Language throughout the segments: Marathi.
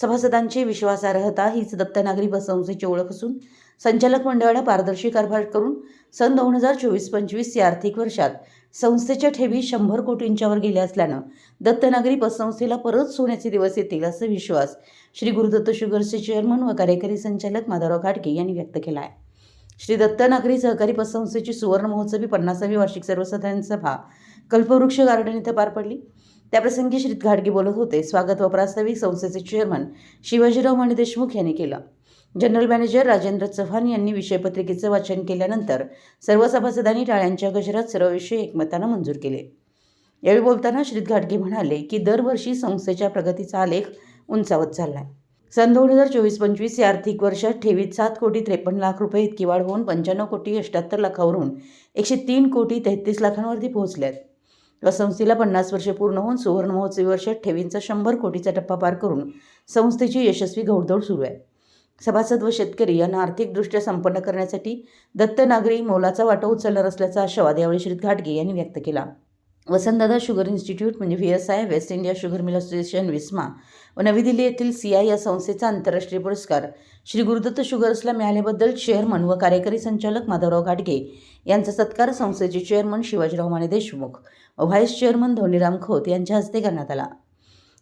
सभासदांची विश्वासार्हता हीच दत्तनागरी पतसंस्थेची ओळख असून संचालक मंडळाला पारदर्शी कारभार करून सन दोन हजार चोवीस पंचवीस या आर्थिक वर्षात संस्थेच्या ठेवी शंभर कोटींच्यावर गेल्या असल्यानं दत्तनागरी बससंस्थेला परत सोन्याचे दिवस येतील असा विश्वास श्री गुरुदत्त शुगर्सचे चेअरमन व कार्यकारी संचालक माधवराव घाटगे यांनी व्यक्त केला आहे श्री दत्तनागरी सहकारी पतसंस्थेची सुवर्ण महोत्सवी पन्नासावी वार्षिक सर्वसाधारण सभा कल्पवृक्ष गार्डन इथं पार पडली. त्याप्रसंगी श्री घाटगे बोलत होते. स्वागत व प्रास्ताविक संस्थेचे चेअरमन शिवाजीराव मणी देशमुख यांनी केलं. जनरल मॅनेजर राजेंद्र चव्हाण यांनी विषयपत्रिकेचं वाचन केल्यानंतर सर्व सभासदांनी टाळ्यांच्या गजरात सर्व विषय एकमतानं मंजूर केले. यावेळी बोलताना श्री घाटगे म्हणाले की दरवर्षी संस्थेच्या प्रगतीचा आलेख उंचावत चाललाय. सन दोन हजार चोवीस पंचवीस या आर्थिक वर्षात ठेवीत सात कोटी त्रेपन्न लाख रुपये इतकी वाढ होऊन पंच्याण्णव कोटी अठ्याहत्तर लाखावरून एकशे तीन कोटी तेहतीस लाखांवरती पोहोचल्यात. या संस्थेला पन्नास वर्षे पूर्ण होऊन सुवर्ण महोत्सवी वर्ष ठेवींचा शंभर कोटीचा टप्पा पार करून संस्थेची यशस्वी घौडदौड सुरू आहे. सभासद व शेतकरी यांना आर्थिकदृष्ट्या संपन्न करण्यासाठी दत्त नागरी मोलाचा वाटा उचलणार असल्याचा आशावाद यावेळी श्री घाटगे यांनी व्यक्त केला. वसंतदादा शुगर इन्स्टिट्यूट म्हणजे V S I West India sugar mill association विस्मा. व नवी दिल्ली येथील सी आय या संस्थेचा आंतरराष्ट्रीय पुरस्कार. श्री गुरुदत्त शुगर्सला मिळाल्याबद्दल चेअरमन व कार्यकारी संचालक माधवराव घाटगे यांचा सत्कार संस्थेचे चेअरमन शिवाजीराव माने देशमुख व व्हाईस चेअरमन धोनीराम खोत यांच्या हस्ते करण्यात आला.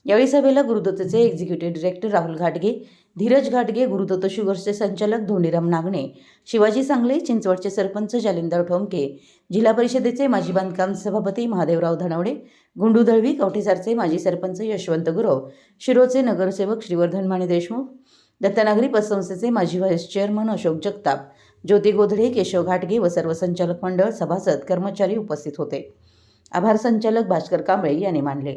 यावेळी सभेला गुरुदत्तचे एक्झिक्युटिव्ह डिरेक्टर राहुल घाटगे धीरज घाटगे गुरुदत्त शुगर्सचे संचालक धोंडीराम नागणे शिवाजी सांगले चिंचवडचे सरपंच जालिंदर ठोंके जिल्हा परिषदेचे माजी बांधकाम सभापती महादेवराव धनवडे गुंडू दळवी कवठेसारचे माजी सरपंच यशवंत गुरव शिरोचे नगरसेवक श्रीवर्धन माने देशमुख दत्तनागरी पतसंस्थेचे माजी व्हाईस चेअरमन अशोक जगताप ज्योती गोधडे केशव घाटगे व सर्व संचालक मंडळ सभासद कर्मचारी उपस्थित होते. आभार संचालक भास्कर कांबळे यांनी मानले.